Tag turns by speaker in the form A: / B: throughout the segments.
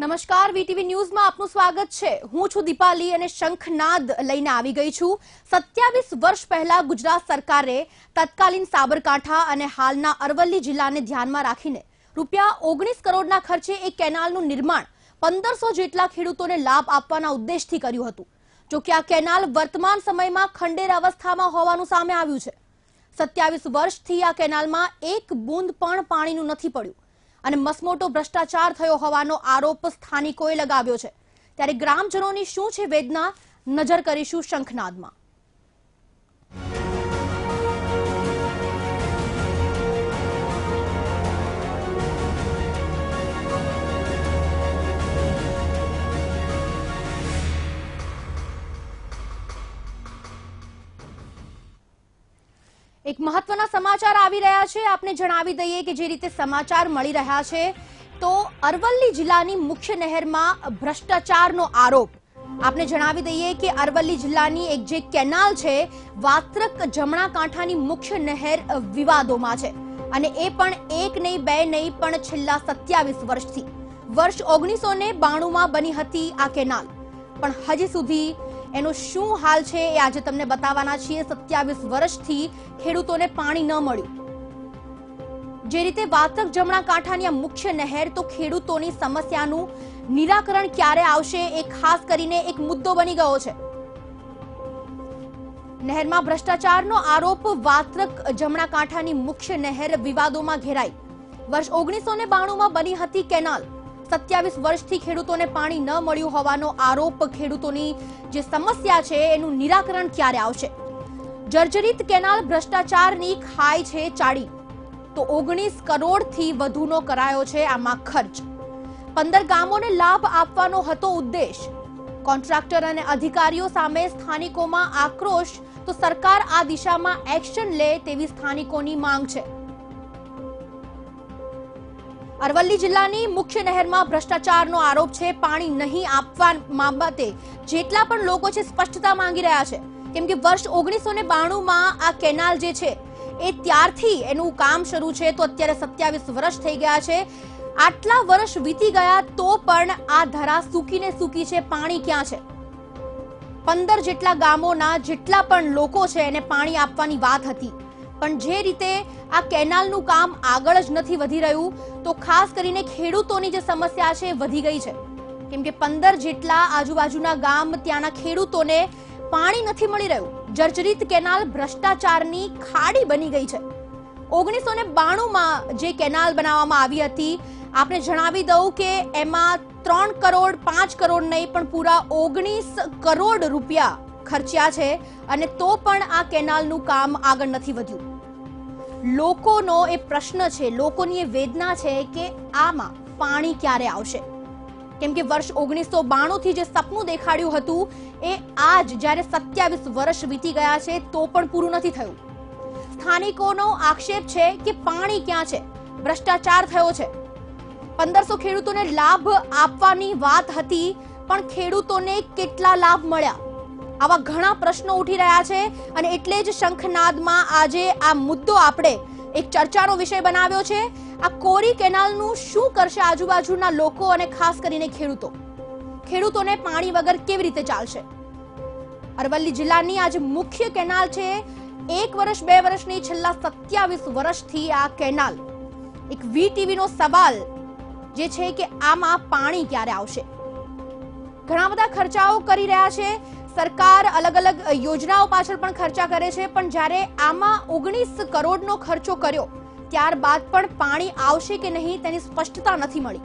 A: નમસ્કાર, વીટીવી ન્યૂઝમાં આપનું સ્વાગત છે. હું છું દીપાલી અને શંખનાદ લઈને આવી ગઈ છું. સત્યાવીસ વર્ષ પહેલા ગુજરાત સરકારે તત્કાલીન સાબરકાંઠા અને હાલના અરવલ્લી જિલ્લાને ધ્યાનમાં રાખીને રૂપિયા ઓગણીસ કરોડના ખર્ચે એક કેનાલનું નિર્માણ પંદરસો જેટલા ખેડૂતોને લાભ આપવાના ઉદ્દેશથી કર્યું હતું. જો કે આ કેનાલ વર્તમાન સમયમાં ખંડેર અવસ્થામાં હોવાનું સામે આવ્યું છે. સત્યાવીસ વર્ષથી આ કેનાલમાં એક બૂંદ પણ પાણીનું નથી પડ્યું. અને મસમોટો ભ્રષ્ટાચાર થયો હોવાનો આરોપ સ્થાનિકોએ લગાવ્યો છે. ત્યારે ગ્રામજનોની શું છે વેદના? નજર કરીશું શંખનાદમાં. મહત્વના સમાચાર આવી રહ્યા છે. આપને જણાવી દઈએ કે જે રીતે સમાચાર મળી રહ્યા છે, તો અરવલ્લી જિલ્લાની મુખ્ય નહેરમાં ભ્રષ્ટાચારનો આરોપ. આપને જણાવી દઈએ કે અરવલ્લી જિલ્લાની એક જે કેનાલ છે, વાત્રક જમણા કાંઠાની મુખ્ય નહેર વિવાદોમાં છે. અને એ પણ એક નહીં, બે નહીં, પણ છેલ્લા સત્યાવીસ વર્ષથી. વર્ષ ઓગણીસો ને બાણુંમાં બની હતી આ કેનાલ. પણ હજી સુધી એનો શું હાલ છે એ આજે તમને બતાવવાના છીએ. સત્યાવીસ વર્ષથી ખેડૂતોને પાણી ન મળ્યું. જે રીતે વાતક જમણા કાંઠાની આ મુખ્ય નહેર, તો ખેડૂતોની સમસ્યાનું નિરાકરણ ક્યારે આવશે એ ખાસ કરીને એક મુદ્દો બની ગયો છે. નહેરમાં ભ્રષ્ટાચારનો આરોપ વાત્રક જમણા કાંઠાની મુખ્ય નહેર વિવાદોમાં ઘેરાઈ. વર્ષ ઓગણીસો ને બાણુંમાં બની હતી કેનાલ. સત્યાવીસ વર્ષથી ખેડૂતોને પાણી ન મળ્યું હોવાનો આરોપ ખેડૂતોની જે સમસ્યા છે, એનું નિરાકરણ ક્યારે આવશે? જર્જરિત કેનાલ ભ્રષ્ટાચારની ખાય છે ચાડી. તો ઓગણીસ કરોડથી વધુનો કરાયો છે આમાં ખર્ચ. પંદર ગામોને લાભ આપવાનો હતો ઉદ્દેશ. કોન્ટ્રાક્ટર અને અધિકારીઓ સામે સ્થાનિકોમાં આક્રોશ. તો સરકાર આ દિશામાં એક્શન લે તેવી સ્થાનિકોની માંગ છે. અરવલ્લી જિલ્લાની મુખ્ય નહેરમાં ભ્રષ્ટાચારનો આરોપ છે, પાણી નહીં આપવા બાબતે જેટલા પણ લોકો છે સ્પષ્ટતા માંગી રહ્યા છે. કેમ કે વર્ષ ઓગણીસો ને બાણુંમાં આ કેનાલ જે છે, એ ત્યારથી એનું કામ શરૂ છે, તો અત્યારે સત્યાવીસ વર્ષ થઈ ગયા છે. આટલા વર્ષ વીતી ગયા તો પણ આ ધરા સૂકીને સૂકી છે, પાણી ક્યાં છે? પંદર જેટલા ગામોના જેટલા પણ લોકો છે, એને પાણી આપવાની વાત હતી. પણ જે રીતે આ કેનાલનું કામ આગળ જ નથી વધી રહ્યું, તો ખાસ કરીને ખેડૂતોની જે સમસ્યા છે વધી ગઈ છે. કેમ કે પંદર જેટલા આજુબાજુના ગામ ત્યાંના ખેડૂતોને પાણી નથી મળી રહ્યું. જર્જરિત કેનાલ ભ્રષ્ટાચારની ખાડી બની ગઈ છે. ઓગણીસો ને બાણુંમાં જે કેનાલ બનાવવામાં આવી હતી, આપણે જણાવી દઉં કે એમાં ત્રણ કરોડ, પાંચ કરોડ નહીં, પણ પૂરા ઓગણીસ કરોડ રૂપિયા ખર્ચ્યા છે અને તો પણ આ કેનાલનું કામ આગળ નથી વધ્યું. લોકોનો એ પ્રશ્ન છે, લોકોની એ વેદના છે કે આમાં પાણી ક્યારે આવશે? કેમ કે વર્ષ ઓગણીસો બાણું થી જે સપનું દેખાડ્યું હતું, એ આજ જ્યારે સત્યાવીસ વર્ષ વીતી ગયા છે, તો પણ પૂરું નથી થયું. સ્થાનિકોનો આક્ષેપ છે કે પાણી ક્યાં છે? ભ્રષ્ટાચાર થયો છે. પંદરસો ખેડૂતોને લાભ આપવાની વાત હતી, પણ ખેડૂતોને કેટલા લાભ મળ્યા? આવા ઘણા પ્રશ્નો ઉઠી રહ્યા છે અને એટલે જ શંખનાદમાં આજે આ મુદ્દો આપણે એક ચર્ચાનો વિષય બનાવ્યો છે. આ કોરી કેનાલનું શું કરશે આજુબાજુના લોકો અને ખાસ કરીને ખેડૂતો? ખેડૂતોને પાણી વગર કેવી રીતે ચાલશે? અરવલ્લી જિલ્લાની આજે મુખ્ય કેનાલ છે. એક વર્ષ, બે વર્ષની છેલ્લા સત્યાવીસ વર્ષથી આ કેનાલ. એક વીટીવીનો સવાલ જે છે કે આમાં પાણી ક્યારે આવશે? ઘણા બધા ખર્ચાઓ કરી રહ્યા છે. સરકાર અલગ અલગ યોજનાઓ પાછળ પણ ખર્ચા કરે છે, પણ જ્યારે આમાં ઓગણીસ કરોડનો ખર્ચો કર્યો, ત્યારબાદ પણ પાણી આવશે કે નહીં તેની સ્પષ્ટતા નથી મળી.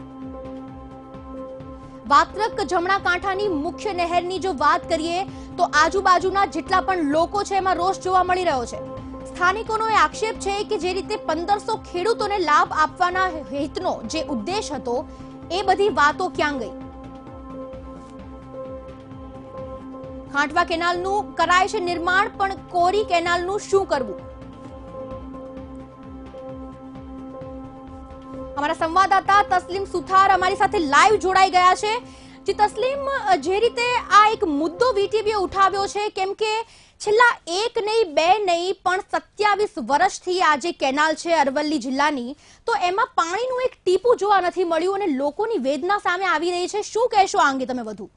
A: વાત્રક જમણા કાંઠાની મુખ્ય નહેરની જો વાત કરીએ, તો આજુબાજુના જેટલા પણ લોકો છે, એમાં રોષ જોવા મળી રહ્યો છે. સ્થાનિકોનો એ આક્ષેપ છે કે જે રીતે પંદરસો ખેડૂતોને લાભ આપવાના હેતનો જે ઉદ્દેશ હતો, એ બધી વાતો ક્યાં ગઈ? ખાંટવા કેનાલનું કરાય છે નિર્માણ, પણ કોરી કેનાલનું શું કરવું? અમારા સંવાદદાતા તસ્લીમ સુથાર અમારી સાથે લાઈવ જોડાઈ ગયા છે. જે, તસ્લીમ, જે રીતે આ એક મુદ્દો વીટીવીએ ઉઠાવ્યો છે, કેમ કે છેલ્લા એક નહીં, બે નહીં, પણ સત્યાવીસ વર્ષથી આ જે કેનાલ છે અરવલ્લી જિલ્લાની, તો એમાં પાણીનું એક ટીપું જોવા નથી મળ્યું અને લોકોની વેદના સામે આવી રહી છે. શું કહેશો આ અંગે તમે વધુ?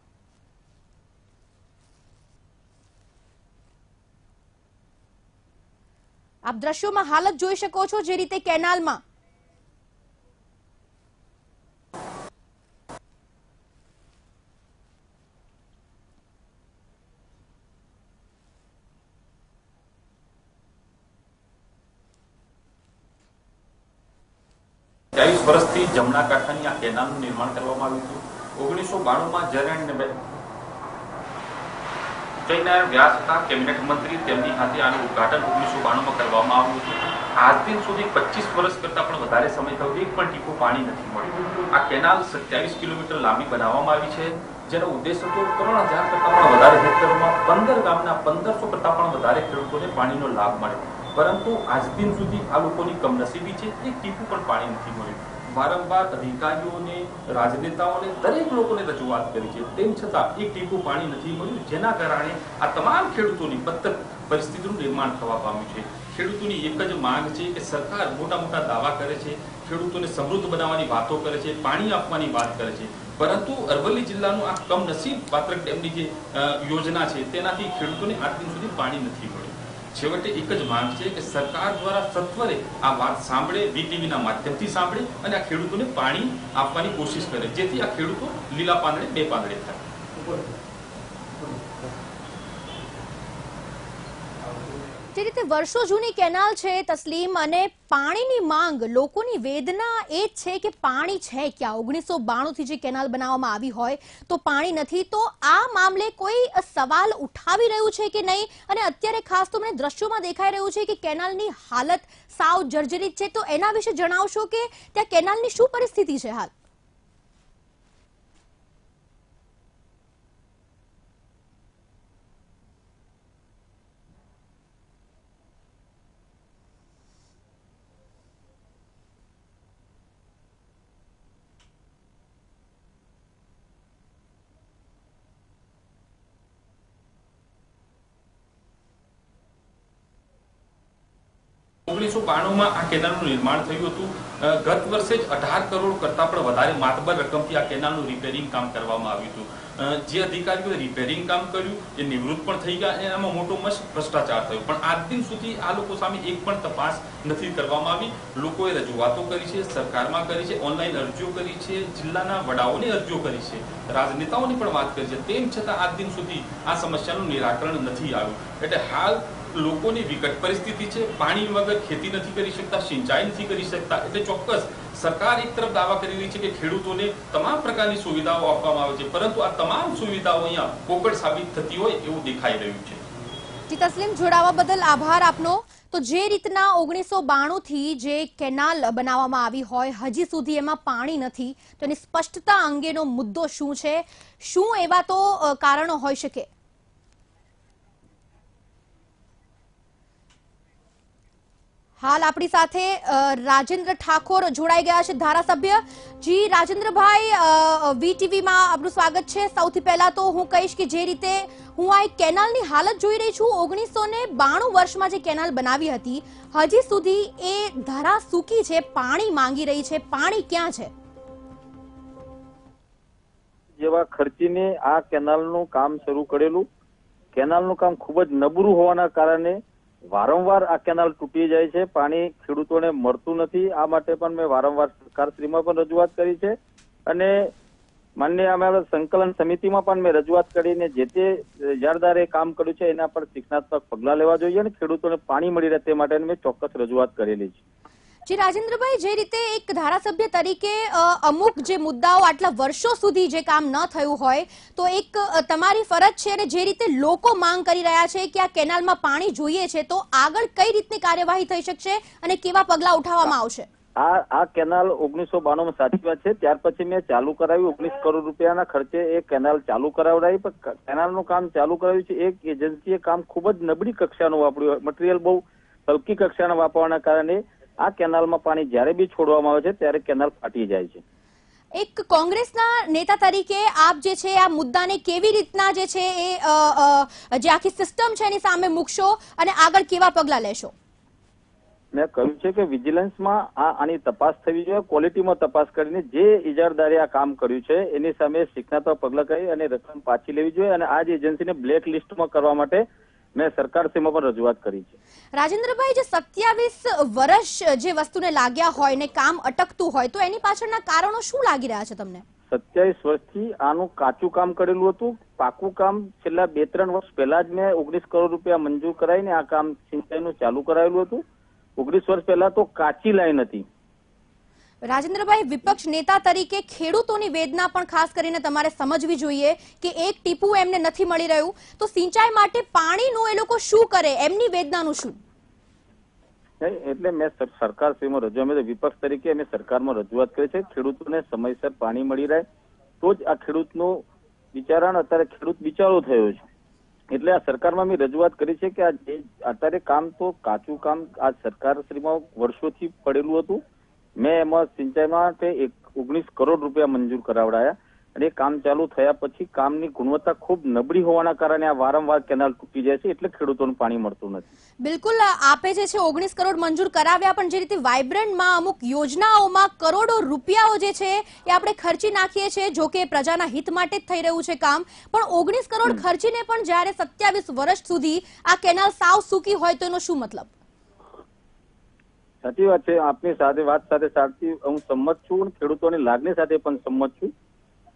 A: આપ દ્રશ્યોમાં હાલત જોઈ શકો છો જે રીતે કેનાલમાં
B: ત્યાવીસ વર્ષથી જમણા કાંઠાની આ કેનાલનું નિર્માણ કરવામાં આવ્યું હતું. ઓગણીસો બાણુંમાં જયરાણને જયનારાયણ વ્યાસ હતા. કેબિનેટ મંત્રી તેમની હાથે આનું ઉદઘાટન ઓગણીસો બાણુંમાં કરવામાં આવ્યું હતું. આજ દિન સુધી પચીસ વર્ષ કરતા પણ વધારે સમય થયો એક પણ ટીપું પાણી નથી મળ્યું. આ કેનાલ સત્યાવીસ કિલોમીટર લાંબી બનાવવામાં આવી છે. જેનો ઉદ્દેશ હતો ત્રણ હજાર કરતા પણ વધારે હેક્ટરમાં પંદર ગામના પંદરસો કરતા પણ વધારે ખેડૂતોને પાણીનો લાભ મળે પરંતુ આજ દિન સુધી આ લોકોની કમનસીબી છે. એક ટીપું પણ પાણી નથી મળ્યું. વારંવાર અધિકારીઓને, રાજનેતાઓને, દરેક લોકોને રજૂઆત કરી છે. તેમ છતાં એક ટીપું પાણી નથી મળ્યું, જેના કારણે આ તમામ ખેડૂતોની બદતર પરિસ્થિતિનું નિર્માણ થવા પામ્યું છે. ખેડૂતોની એક જ માંગ છે કે સરકાર મોટા મોટા દાવા કરે છે, ખેડૂતોને સમૃદ્ધ બનાવવાની વાતો કરે છે, પાણી આપવાની વાત કરે છે. પરંતુ અરવલ્લી જિલ્લાનું આ કમનસીબ પાત્રક ડેમની જે યોજના છે, તેનાથી ખેડૂતોને આજ સુધી પાણી નથી મળ્યું. છેવટે એક જ માંગ છે કે સરકાર દ્વારા સત્વરે આ વાત સાંભળે, વીટીવીના માધ્યમથી સાંભળે અને આ ખેડૂતોને પાણી આપવાની કોશિશ કરે. જેથી આ ખેડૂતો લીલા પાંદડે, બે પાંદડે થાય
A: જે રીતે વર્ષો જૂની કેનાલ છે, તસ્લીમ અને પાણીની માંગ, લોકોની વેદના એ જ છે કે પાણી છે ક્યાં? ઓગણીસો બાણુંથી જે કેનાલ બનાવવામાં આવી હોય તો પાણી નથી. તો આ મામલે કોઈ સવાલ ઉઠાવી રહ્યું છે કે નહીં? અને અત્યારે ખાસ તો મને દ્રશ્યોમાં દેખાઈ રહ્યું છે કે કેનાલની હાલત સાવ જર્જરિત છે. તો એના વિશે જણાવશો કે ત્યાં કેનાલની શું પરિસ્થિતિ છે હાલ?
B: ઓગણીસો બાણુંમાં આ કેનાલનું નિર્માણ થયું હતું. ગત વર્ષે જ અઢાર કરોડ કરતાં પણ વધારે માતબર રકમથી આ કેનાલનું રિપેરિંગ કામ કરવામાં આવ્યું હતું. જે અધિકારીઓએ રિપેરિંગ કામ કર્યું, એ નિવૃત્ત પણ થઈ ગયા અને મોટો મસ્ત ભ્રષ્ટાચાર થયો. પણ આજ દિન સુધી આ લોકો સામે એક પણ તપાસ નથી કરવામાં આવી. લોકોએ રજૂઆતો કરી છે, સરકારમાં કરી છે, ઓનલાઈન અરજીઓ કરી છે, જિલ્લાના વડાઓને અરજીઓ કરી છે. રાજનેતાઓની પણ વાત કરી છે. તેમ છતાં આજ દિન સુધી આ સમસ્યાનું નિરાકરણ નથી આવ્યું. એટલે હાલ લોકોની વિકટ પરિસ્થિતિ છે. પાણી વગર ખેતી નથી કરી શકતા, સિંચાઈ નથી કરી શકતા. એટલે ચોક્કસ સરકાર એક તરફ દાવા કરી રહી છે કે ખેડૂતોને તમામ પ્રકારની સુવિધાઓ આપવામાં આવે છે. પરંતુ આ તમામ સુવિધાઓ અહીંયા પોકળ સાબિત થતી હોય એવું દેખાઈ રહ્યું છે.
A: તસ્લીમ જોડાવા બદલ આભાર આપનો. તો જે રીતના ઓગણીસો બાણુંથી જે કેનાલ બનાવવામાં આવી હોય, હજી સુધી એમાં પાણી નથી. તો એની સ્પષ્ટતા અંગેનો મુદ્દો શું છે? શું એવા તો કારણો હોઈ શકે? હાલ આપણી સાથે રાજેન્દ્ર ઠાકોર જોડાઈ ગયા છે ધારાસભ્ય. જી, રાજેન્દ્રભાઈ વીટીવીમાં આપનું સ્વાગત છે. સૌથી પહેલા તો હું કહીશ કે જે રીતે હું આ એક કેનાલની હાલત જોઈ રહી છું, ઓગણીસો ને બાણું વર્ષમાં જે કેનાલ બનાવી હતી, હજી સુધી એ ધરા સૂકી છે, પાણી માંગી રહી છે. પાણી ક્યાં છે?
C: જેવા ખર્ચીને આ કેનાલનું કામ શરૂ કરેલું. કેનાલનું કામ ખૂબ જ નબળું હોવાના કારણે વારંવાર આ કેનાલ તૂટી જાય છે, પાણી ખેડૂતોને મળતું નથી, આ માટે પણ મેં વારંવાર સરકારશ્રીમાં પણ રજૂઆત કરી છે. અને માન્ય અમારા સંકલન સમિતિમાં પણ મેં રજૂઆત કરીને જે તે જારદારે કામ કર્યું છે, એના પર શિક્ષણાત્મક પગલાં લેવા જોઈએ અને ખેડૂતોને પાણી મળી રહે તે માટે મેં ચોક્કસ રજૂઆત કરેલી છે.
A: જી, રાજેન્દ્રભાઈ, જે રીતે એક ધારાસભ્ય તરીકે અમુક જે મુદ્દાઓ આટલા વર્ષો સુધી જે કામ ન થયું હોય, તો એક તમારી ફરજ છે અને જે રીતે લોકો માંગ કરી રહ્યા છે કે આ કેનાલમાં પાણી જોઈએ છે, તો આગળ કઈ રીતની કાર્યવાહી થઈ શકશે અને કેવા પગલાં ઉઠાવવામાં આવશે?
C: આ આ કેનાલ ઓગણીસો બાણું માં સાચી વાત છે. ત્યાર પછી મેં ચાલુ કરાવી ઓગણીસ કરોડ રૂપિયાના ખર્ચે એ કેનાલ ચાલુ કરાવડાવી. પણ કેનાલનું કામ ચાલુ કરાવ્યું છે. એક એજન્સીએ કામ ખૂબ જ નબળી કક્ષાનું વાપર્યું. મટીરિયલ બહુ હલકી કક્ષાના વાપરવાના કારણે આ કેનાલમાં પાણી જ્યારે બી છોડવામાં આવે છે ત્યારે કેનાલ ફાટી જાય છે.
A: એક કોંગ્રેસના નેતા તરીકે આપ જે છે આ મુદ્દાને કેવી રીતના જે છે એ જે આખી સિસ્ટમ છે એની સામે મૂકશો અને આગળ કેવા પગલાં લેશો?
C: મેં કહ્યું છે કે વિજિલન્સમાં આ આની તપાસ થવી જોઈએ ક્વોલિટીમાં તપાસ કરીને જે ઇજારદારે આ કામ કર્યું છે એની સામે શિક્ષણાત્મક પગલાં કરી અને રકમ પાછી લેવી જોઈએ અને આ જ એજન્સીને બ્લેક લિસ્ટમાં કરવા માટે મેં સરકારશ્રીમાં પણ રજૂઆત કરી છે.
A: રાજેન્દ્રભાઈ જે સત્યાવીસ વર્ષ જે વસ્તુને લાગ્યા હોય ને કામ અટકતું હોય તો એની પાછળના કારણો શું લાગી રહ્યા છે તમને?
C: સત્યાવીસ વર્ષથી આનું કાચું કામ કરેલું હતું પાકું કામ છેલ્લા બે ત્રણ વર્ષ પહેલા જ મેં ઓગણીસ કરોડ રૂપિયા મંજૂર કરાવીને આ કામ સિંચાઈનું ચાલુ કરાયેલું હતું. ઓગણીસ વર્ષ પહેલા તો કાચી લાઈન હતી.
A: રાજેન્દ્રભાઈ, વિપક્ષ નેતા તરીકે ખેડૂતોની વેદના પણ ખાસ કરીને તમારે સમજવી જોઈએ કે એક ટીપું એમને નથી મળી રહ્યું. તો સિંચાઈ માટે પાણીનું એ લોકો શું કરે? એમની વેદનાનું શું?
C: એટલે મેં સર- સરકારશ્રીમાં રજૂ વિપક્ષ તરીકે અમે સરકારમાં રજૂઆત કરી છે. ખેડૂતોને સમયસર પાણી મળી રહે. તો જ આ ખેડૂતનો વિચારણ અત્યારે ખેડૂત બિચારો થયો છે. એટલે આ સરકારમાં મેં રજૂઆત કરી છે કે આ જે, અત્યારે કામ તો કાચું કામ આ સરકારશ્રીમાં વર્ષોથી પડેલું હતું. મેં એમાં સિંચાઈ માટે એક ઓગણીસ કરોડ રૂપિયા મંજૂર કરાવડાયા અને કામ ચાલુ થયા પછી કામની ગુણવત્તા ખૂબ નબળી હોવાના કારણે આ વારંવાર કેનાલ તૂટી જાય છે એટલે ખેડૂતોને પાણી મળતું નથી.
A: બિલકુલ આપે જે છે ઓગણીસ કરોડ મંજૂર કરાવ્યા પણ જે રીતે વાઇબ્રન્ટમાં અમુક યોજનાઓમાં કરોડો રૂપિયાઓ જે છે એ આપણે ખર્ચી નાખીએ છીએ જો કે પ્રજાના હિત માટે જ થઈ રહ્યું છે કામ. પણ ઓગણીસ કરોડ ખર્ચીને પણ જ્યારે સત્યાવીસ વર્ષ સુધી આ કેનાલ સાવ સૂકી હોય તો એનો શું મતલબ?
C: સાચી વાત છે આપની સાથે વાત સાથે સાચી હું સંમત છું ખેડૂતોની લાગણી સાથે પણ સંમત છું.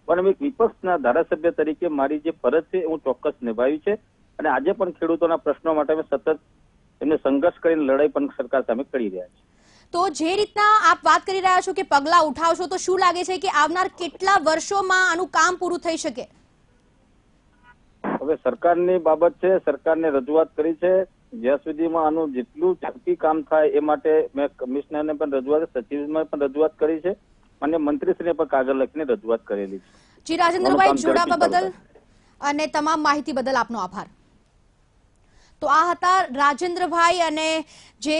C: પણ એક વિપક્ષના ધારાસભ્ય તરીકે મારી જે ફરજ છે હું ચોક્કસ નિભાવી છે. અને આજે પણ ખેડૂતોના પ્રશ્નો માટે અમે સતત એમને સંઘર્ષ કરીને લડાઈ પણ સરકાર સામે કરી રહ્યા છે.
A: તો જે રીતના આપ વાત કરી રહ્યા છો કે પગલાં ઉઠાવશો તો શું લાગે છે કે આવનાર કેટલા વર્ષોમાં આનું કામ પૂરું થઈ શકે?
C: હવે સરકારની બાબત છે સરકારને રજૂઆત કરી છે. જ્યાં સુધીમાં આનું જેટલું ઝડપી કામ થાય એ માટે મેં કમિશનરને પણ રજૂઆત સચિવને પણ રજૂઆત કરી છે અને મંત્રીશ્રીને પણ કાગળ લખીને રજૂઆત કરેલી છે.
A: જી રાજેન્દ્રભાઈ જોડાવા બદલ અને તમામ માહિતી બદલ આપનો આભાર. તો આ હતા રાજેન્દ્રભાઈ અને જે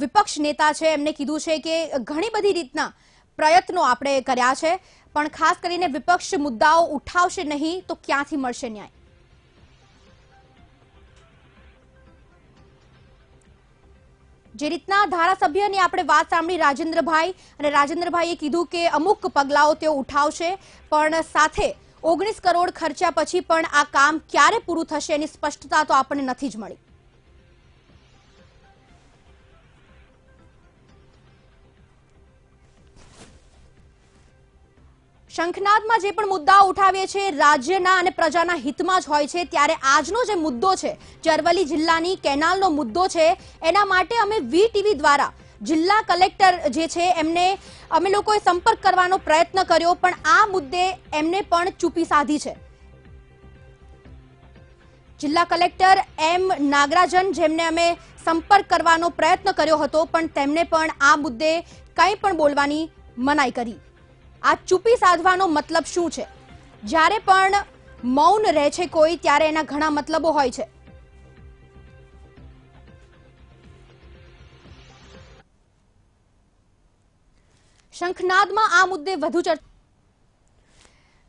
A: વિપક્ષ નેતા છે એમને કીધું છે કે ઘણી બધી રીતના પ્રયત્નો આપણે કર્યા છે પણ ખાસ કરીને વિપક્ષ મુદ્દાઓ ઉઠાવશે નહીં તો ક્યાંથી મળશે ન્યાય? જે રીતના ધારાસભ્યની આપણે વાત સાંભળી રાજેન્દ્રભાઈ, અને રાજેન્દ્રભાઈએ કીધું કે અમુક પગલાઓ તેઓ ઉઠાવશે, પણ સાથે ઓગણીસ કરોડ ખર્ચ્યા પછી પણ આ કામ ક્યારે પૂરું થશે એની સ્પષ્ટતા તો આપણને નથી જ મળી. શંખનાદમાં જે પણ મુદ્દાઓ ઉઠાવીએ છે રાજ્યના અને પ્રજાના હિતમાં જ હોય છે. ત્યારે આજનો જે મુદ્દો છે ચરવલી જિલ્લાની કેનાલનો મુદ્દો છે, એના માટે અમે વી ટીવી દ્વારા જિલ્લા કલેક્ટર જે છે, એમને અમે લોકોએ સંપર્ક કરવાનો પ્રયત્ન કર્યો, પણ આ મુદ્દે એમને પણ ચૂપી સાધી છે. જિલ્લા કલેક્ટર એમ નાગરાજન, જેમને અમે સંપર્ક કરવાનો પ્રયત્ન કર્યો હતો, પણ તેમને પણ આ મુદ્દે કંઈ પણ બોલવાની મનાઈ કરી. આ ચૂપી સાધવાનો મતલબ શું છે? જ્યારે પણ મૌન રહે છે કોઈ, ત્યારે એના ઘણા મતલબો હોય છે. શંખનાદમાં આ મુદ્દે વધુ ચર્ચા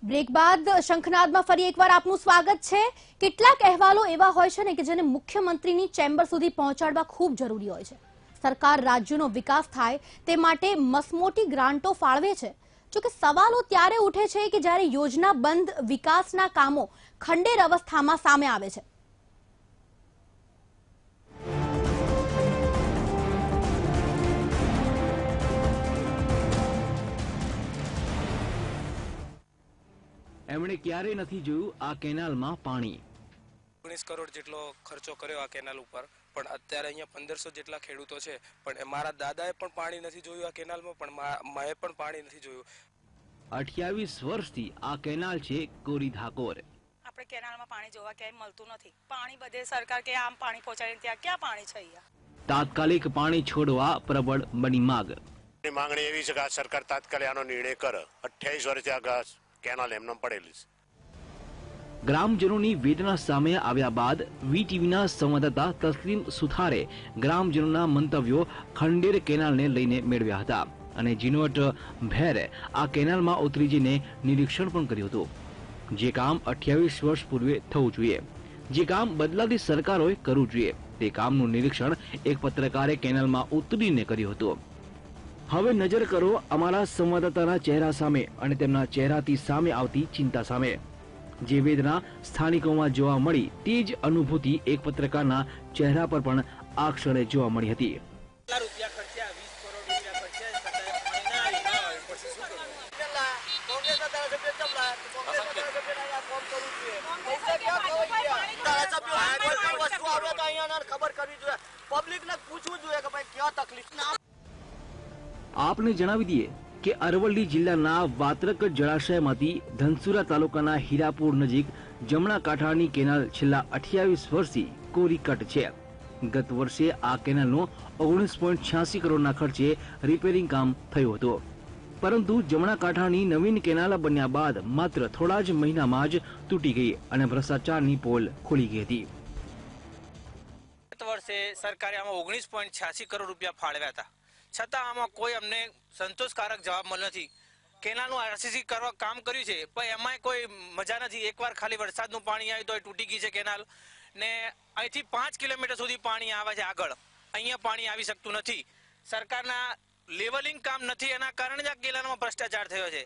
A: બ્રેક બાદ શંખનાદમાં ફરી એકવાર આપનું સ્વાગત છે. કેટલાક અહેવાલો એવા હોય છે ને કે જેને મુખ્યમંત્રીની ચેમ્બર સુધી પહોંચાડવા ખૂબ જરૂરી હોય છે. સરકાર રાજ્યનો વિકાસ થાય તે માટે મસમોટી ગ્રાન્ટો ફાળવે છે. જોકે સવાલો ત્યારે ઉઠે છે કે જ્યારે યોજનાબંધ વિકાસના કામો ખંડેર અવસ્થામાં સામે આવે છે.
D: એમણે ક્યારેય નથી જોયું આ કેનાલમાં પાણી.
E: ઓગણીસ કરોડ જેટલો ખર્ચો કર્યો આ કેનાલ ઉપર. પણ અત્યારે અહીંયા પંદરસો જેટલા ખેડૂતો છે પણ એ મારા દાદાએ પણ પાણી નથી જોયું આ કેનાલમાં પણ મા- પણ પાણી નથી જોયું.
D: અઠ્યાવીસ વર્ષથી આ કેનાલ છે કોરી ધાકોર
F: આપણે કેનાલમાં પાણી જોવા ક્યાંય મળતું નથી. પાણી બધે સરકાર કે આમ પાણી પહોંચાડીને ત્યાં ક્યાં પાણી છે અહીંયા?
D: તાત્કાલિક પાણી છોડવા પ્રબળ બની માગ.
G: માંગણી એવી છે કે આ સરકાર તાત્કાલિક આનો નિર્ણય કરે. અઠ્યાવીસ વર્ષથી આ કેનાલ એમને પડેલી છે.
D: ગ્રામજનોની વેદના સામે આવ્યા બાદ વીટીવીના સંવાદદાતા તસ્લીમ સુથારે ગ્રામજનોના મંતવ્યો ખંડેર કેનાલને લઈને મેળવ્યા હતા અને જીનોટ ભેરે આ કેનાલમાં ઉતરી જઈને નિરીક્ષણ પણ કર્યું હતું. જે કામ અઠ્યાવીસ વર્ષ પૂર્વે થવું જોઈએ, જે કામ બદલાતી સરકારોએ કરવું જોઈએ, તે કામનું નિરીક્ષણ એક પત્રકારે કેનાલમાં ઉતરીને કર્યું હતું. હવે નજર કરો અમારા સંવાદદાતાના ચહેરા સામે અને તેમના ચહેરાથી સામે આવતી ચિંતા સામે. જે વેદના સ્થાનિકોમાં જોવા મળી તે જ અનુભૂતિ એક પત્રકારના ચહેરા પર પણ આ ક્ષણે જોવા મળી હતી. આપને જણાવી દઈએ કે અરવલ્લી જિલ્લાના વાત્રક જળાશયમાંથી ધનસુરા તાલુકાના હીરાપુર નજીક જમણા કાંઠાની કેનાલ છેલ્લા અઠ્યાવીસ વર્ષથી કોરી કટ છે. ગત વર્ષે આ કેનાલનો ઓગણીસ પોઈન્ટ છ્યાસી કરોડના ખર્ચે રિપેરિંગ કામ થયું હતું. પરંતુ જમણા કાંઠાની નવીન કેનાલ બન્યા બાદ માત્ર થોડા જ મહિનામાં જ તૂટી ગઈ અને ભ્રષ્ટાચારની પોલ ખુલી ગઈ હતી.
H: ગત વર્ષે સરકારે આમાં ઓગણીસ પોઈન્ટ છ્યાસી કરોડ રૂપિયા ફાળવ્યા હતા. છતાં આમાં કોઈ અમને સંતોષકારક જવાબ મળ્યો નથી. કેનાલનું આરસીસી કરવા કામ કર્યું છે, પણ એમાંય કોઈ મજા નથી. એકવાર ખાલી વરસાદનું પાણી આવ્યું તો એ તૂટી ગઈ છે કેનાલ. ને અહીંથી પાંચ કિલોમીટર સુધી પાણી આવે છે આગળ. અહીંયા પાણી આવી શકતું નથી. સરકારના લેવલિંગ કામ નથી, એના કારણે જ આ કેનાલમાં ભ્રષ્ટાચાર થયો છે.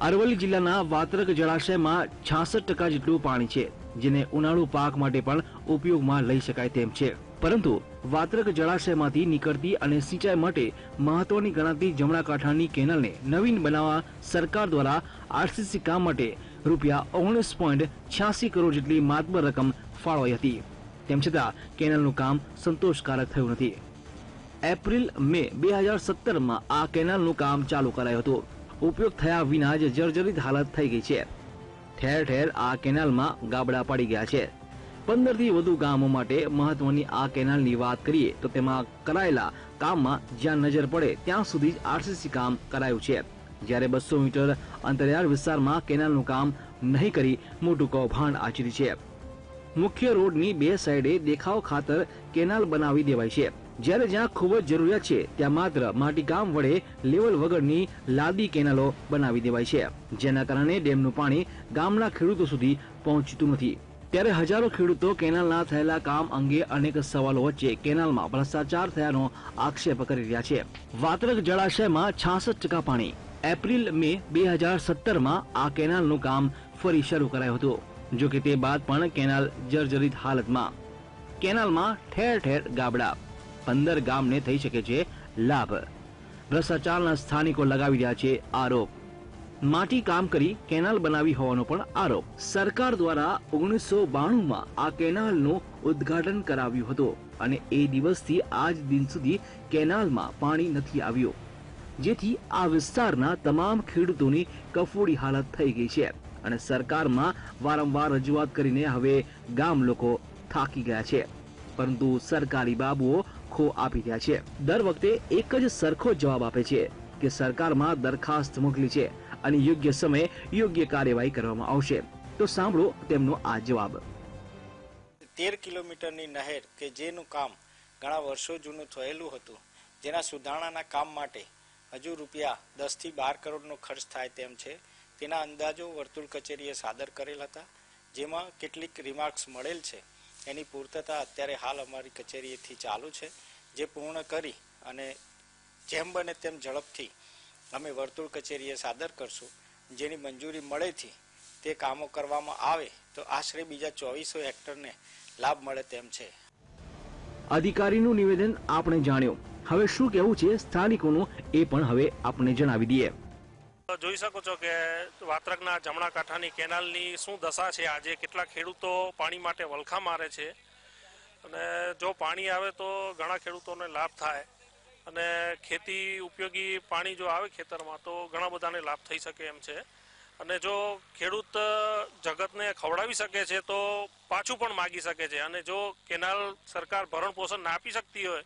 D: અરવલ્લી જિલ્લાના વાત્રક જળાશયમાં છાસઠ ટકા જેટલું પાણી છે, જેને ઉનાળુ પાક માટે પણ ઉપયોગમાં લઈ શકાય તેમ છે. પરંતુ વાત્રક જળાશયમાંથી નીકળતી અને સિંચાઈ માટે મહત્વની ગણાતી જમણા કાંઠાની કેનાલને નવીન બનાવવા સરકાર દ્વારા આરસીસી કામ માટે રૂપિયા ઓગણીસ પોઈન્ટ છ્યાસી કરોડ જેટલી માતબર રકમ ફાળવાઈ હતી. તેમ છતાં કેનાલનું કામ સંતોષકારક થયું નથી. એપ્રિલ મે બે હજાર સત્તરમાં આ કેનાલનું કામ ચાલુ કરાયું હતું. ઉપયોગ થયા વિના જ જર્જરિત હાલત થઈ ગઈ છે. ઠેર ઠેર આ કેનાલમાં ગાબડા પડી ગયા છે. પંદરથી વધુ ગામો માટે મહત્વની આ કેનાલની વાત કરીએ તો તેમાં કરાયેલા કામમાં જ્યાં નજર પડે ત્યાં સુધી જ આરસીસી કામ કરાયું છે. જ્યારે બસો મીટર અંતરિયાળ વિસ્તારમાં કેનાલનું કામ નહીં કરી મોટું કૌભાંડ આચર્યું છે. મુખ્ય રોડની બે સાઈડે દેખાવ ખાતર કેનાલ બનાવી દેવાય છે. જ્યારે જ્યાં ખૂબ જ જરૂરિયાત છે, ત્યાં માત્ર માટીકામ વડે લેવલ વગરની લાદી કેનાલો બનાવી દેવાય છે. જેના કારણે ડેમનું પાણી ગામના ખેડૂતો સુધી પહોંચતું નથી. ત્યારે હજારો ખેડૂતો કેનાલના થયેલા કામ અંગે અનેક સવાલો વચ્ચે કેનાલમાં ભ્રષ્ટાચાર થયાનો આક્ષેપ કરી રહ્યા છે. વાત્રક જળાશયમાં છાસઠ ટકા પાણી. એપ્રિલ મે બે હજાર સત્તરમાં આ કેનાલનું કામ ફરી શરૂ કરાયું હતું. જો કે તે બાદ પણ કેનાલ જર્જરિત હાલતમાં. કેનાલમાં ઠેર ઠેર ગાબડા. પંદર ગામને થઈ શકે છે લાભ. ભ્રષ્ટાચારના સ્થાનિકો લગાવી રહ્યા છે આરોપ. માટી કામ કરી કેનાલ બનાવી હોવાનો પણ આરોપ. સરકાર દ્વારા ઓગણીસો બાણુંમાં આ કેનાલનું ઉદ્ઘાટન કરાવ્યું હતું અને એ દિવસથી આજ દિન સુધી કેનાલમાં પાણી નથી આવ્યું. જેથી આ વિસ્તારના તમામ ખેડૂતોની કફોડી હાલત થઈ ગઈ છે અને સરકારમાં વારંવાર રજૂઆત કરીને હવે ગામ લોકો થાકી ગયા છે. પરંતુ સરકારી બાબુઓ ખો આપી રહ્યા છે. દર વખતે એક જ સરખો જવાબ આપે છે કે સરકારમાં દરખાસ્ત મોકલી છે. અને યોગ્ય સમયે યોગ્ય કાર્યવાહી કરવામાં આવશે. તો સાંભળો તેમનો આ જવાબ.
I: તેર કિલોમીટરની નહેર કે જેનું કામ ઘણા વર્ષો જૂનું થયેલું હતું, જેના સુધારણાના કામ માટે હજુ રૂપિયા દસથી બાર કરોડનો ખર્ચ થાય તેમ છે, તેના અંદાજો વર્તુળ કચેરીએ સાદર કરેલ હતા, જેમાં કેટલીક રિમાર્ક્સ મળેલ છે. એની પૂર્તતા અત્યારે હાલ અમારી કચેરીએથી ચાલુ છે, જે પૂર્ણ કરી અને જેમ બને તેમ ઝડપથી અમે વર્તુળ કચેરીએ સાદર કરશું. જેની મંજૂરી મળેથી તે કામો કરવામાં આવે તો આશરે બીજા ચોવીસો હેક્ટરને લાભ મળે તેમ છે.
D: અધિકારીનું નિવેદન આપણે જાણ્યું. હવે શું કહેવું છે સ્થાનિકોનું એ પણ હવે આપણે જણાવી દઈએ.
J: જોઈ શકો છો કે વાત્રકના જમણા કાંઠાની કેનાલની શું દશા છે? આજે કેટલા ખેડૂતો પાણી માટે વલખા મારે છે? અને જો પાણી આવે તો ઘણા ખેડૂતોને લાભ થાય. અને ખેતી ઉપયોગી પાણી જો આવે ખેતરમાં, તો ઘણા બધાને લાભ થઈ શકે એમ છે. અને જો ખેડૂત જગતને ખવડાવી શકે છે, તો પાછું પણ માગી શકે છે. અને જો કેનાલ સરકાર ભરણ પોષણ ના આપી શકતી હોય,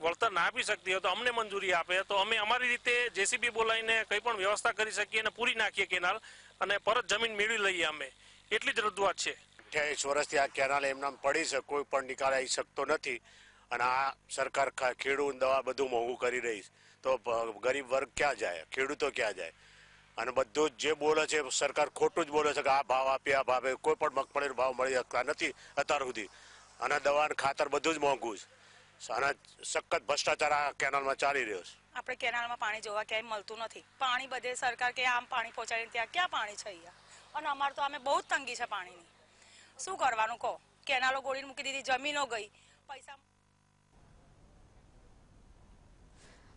J: વળતર ના આપી શકતી હોય, તો અમને મંજૂરી આપે. તો અમે અમારી રીતે જેસીબી બોલાવીને કંઈ પણ વ્યવસ્થા કરી શકીએ અને પૂરી નાખીએ કેનાલ અને પરત જમીન મેળવી લઈએ અમે. એટલી જ રજૂઆત છે.
G: અઠ્યાવીસ વર્ષથી આ કેનાલ એમનામ પડી છે, કોઈ પણ નિકાલ આવી શકતો નથી. અને આ સરકાર ખેડૂત દવા બધું મોંઘું કરી રહી તો ગરીબ વર્ગ ક્યાં જાય? ખેડૂતો ક્યાં જાય? અને બધું જ જે બોલે છે, સરકાર ખોટું જ બોલે છે કે આ ભાવ આપે, આ ભાવે, કોઈ પણ મગફળીનો ભાવ મળી શકતા નથી અત્યાર સુધી. અને દવા ખાતર બધું જ મોંઘું છે. અને સખત ભ્રષ્ટાચાર આ કેનાલમાં ચાલી રહ્યો છે.
F: આપણે કેનાલમાં પાણી જોવા ક્યાંય મળતું નથી. પાણી બધે સરકાર કે આમ પાણી પહોંચાડીને ત્યાં ક્યાં પાણી છે અહીંયા? અને અમારે તો અમે બહુ જ તંગી છે પાણીની. શું કરવાનું કહો? કેનાલો ગોળીને મૂકી દીધી, જમીનો ગઈ. પૈસા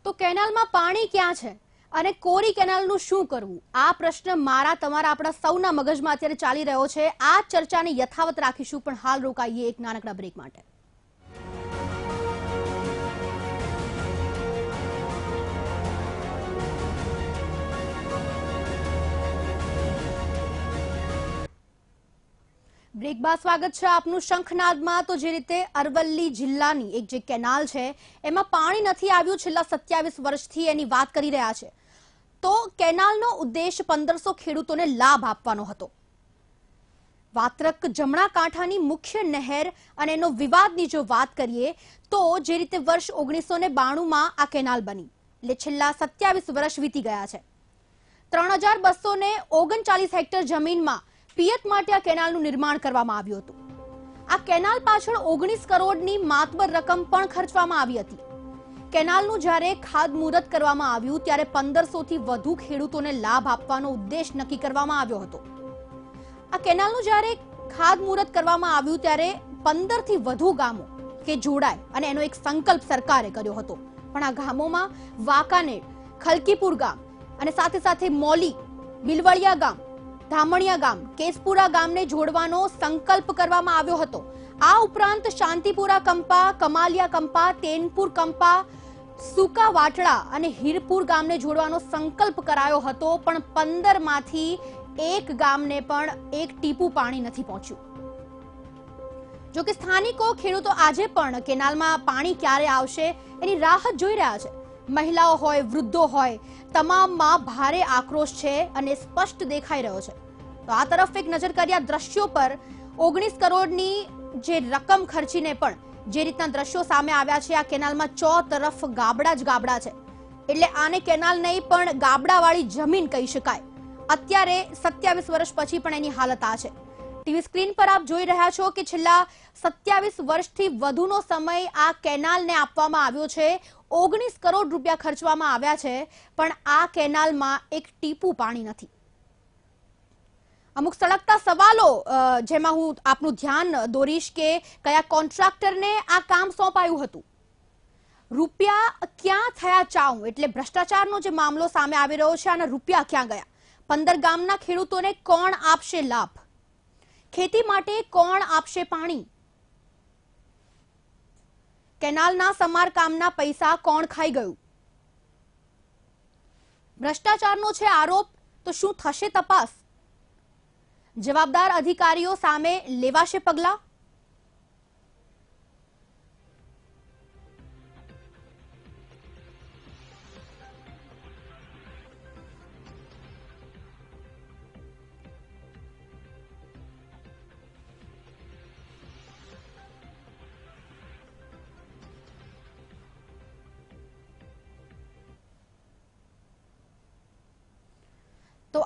A: તો કેનાલમાં પાણી ક્યાં છે? અને કોરી કેનાલનું શું કરવું? આ પ્રશ્ન મારા, તમારા, આપણા સૌના મગજમાં અત્યારે ચાલી રહ્યો છે. આ ચર્ચાને યથાવત રાખીશું, પણ હાલ રોકાઈએ એક નાનકડા બ્રેક માટે. બ્રેક બાદ સ્વાગત છે આપનું શંખનાદમાં. તો જે રીતે અરવલ્લી જિલ્લાની એક જે કેનાલ છે, એમાં પાણી નથી આવ્યું છેલ્લા સત્યાવીસ વર્ષથી એની વાત કરી રહ્યા છે. તો કેનાલનો ઉદ્દેશ પંદરસો ખેડૂતોને લાભ આપવાનો હતો. વાત્રક જમણા કાંઠાની મુખ્ય નહેર અને એનો વિવાદની જો વાત કરીએ, તો જે રીતે વર્ષ ઓગણીસો ને બાણુંમાં આ કેનાલ બની. એટલે છેલ્લા સત્યાવીસ વર્ષ વીતી ગયા છે. ત્રણ હજાર બસો ઓગણચાલીસ હેક્ટર જમીનમાં પિયત માટે આ કેનાલનું નિર્માણ કરવામાં આવ્યું હતું. આ કેનાલ પાછળ ઓગણીસ કરોડની માતબર રકમ પણ ખર્ચવામાં આવી હતી. કેનાલનું જ્યારે ખાતમુહૂર્ત કરવામાં આવ્યું, ત્યારે પંદરસોથી વધુ ખેડૂતોને લાભ આપવાનો ઉદ્દેશ નક્કી કરવામાં આવ્યો હતો. આ કેનાલનું જ્યારે ખાતમુહૂર્ત કરવામાં આવ્યું, ત્યારે પંદરથી વધુ ગામો કે જોડાય, અને એનો એક સંકલ્પ સરકારે કર્યો હતો. પણ આ ગામોમાં વાંકાનેર, ખલકીપુર ગામ, અને સાથે સાથે મોલી, બિલવળિયા ગામ ધામણિયા ગામ, કેસપુરા ગામને જોડવાનો સંકલ્પ કરવામાં આવ્યો હતો. આ ઉપરાંત શાંતિપુરા કંપા, કમાલિયા કંપા, તેનપુર કંપા, સુકા વાટડા અને હીરપુર ગામને જોડવાનો સંકલ્પ કરાયો હતો, પણ પંદરમાંથી એક ગામને પણ એક ટીપું પાણી નથી પહોંચ્યું. જો કે સ્થાનિકો, ખેડૂતો આજે પણ કેનાલમાં પાણી ક્યારે આવશે એની રાહત જોઈ રહ્યા છે. મહિલાઓ હોય, વૃદ્ધો હોય, તમામમાં ભારે આક્રોશ છે અને સ્પષ્ટ દેખાઈ રહ્યો છે. તો આ તરફ એક નજર કર્યા દ્રશ્યો પર ઓગણીસ કરોડની જે રકમ ખર્ચીને પણ જે રીતના દ્રશ્યો સામે આવ્યા છે, આ કેનાલમાં ચો તરફ ગાબડા જ ગાબડા છે. એટલે આને કેનાલ નહીં, પણ ગાબડાવાળી જમીન કહી શકાય. અત્યારે સત્યાવીસ વર્ષ પછી પણ એની હાલત આ છે. ટીવી સ્ક્રીન પર આપ જોઈ રહ્યા છો કે છેલ્લા સત્યાવીસ વર્ષથી વધુનો સમય આ કેનાલને આપવામાં આવ્યો છે. ઓગણીસ કરોડ રૂપિયા ખર્ચવામાં આવ્યા છે, પણ આ કેનાલમાં એક ટીપું પાણી નથી. અમુક સળગતા સવાલો જેમાં હું આપનું ધ્યાન દોરીશ કે કયા કોન્ટ્રાક્ટરને આ કામ સોંપાયું હતું. રૂપિયા ક્યાં થયા ચાઉ? એટલે ભ્રષ્ટાચારનો જે મામલો સામે આવી રહ્યો છે અને રૂપિયા ક્યાં ગયા? પંદર ગામના ખેડૂતોને કોણ આપશે લાભ? ખેતી માટે કોણ આપશે પાણી? કેનાલના સમારકામના પૈસા કોણ ખાઈ ગયું? ભ્રષ્ટાચારનો છે આરોપ, તો શું થશે તપાસ? જવાબદાર અધિકારીઓ સામે લેવાશે પગલા?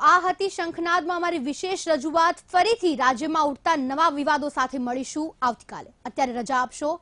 A: આ હતી શંખનાદમાં અમારી વિશેષ રજૂઆત. ફરીથી રાજ્યમાં ઉઠતા નવા વિવાદો સાથે મળીશું આવતીકાલે. અત્યારે રજા આપશો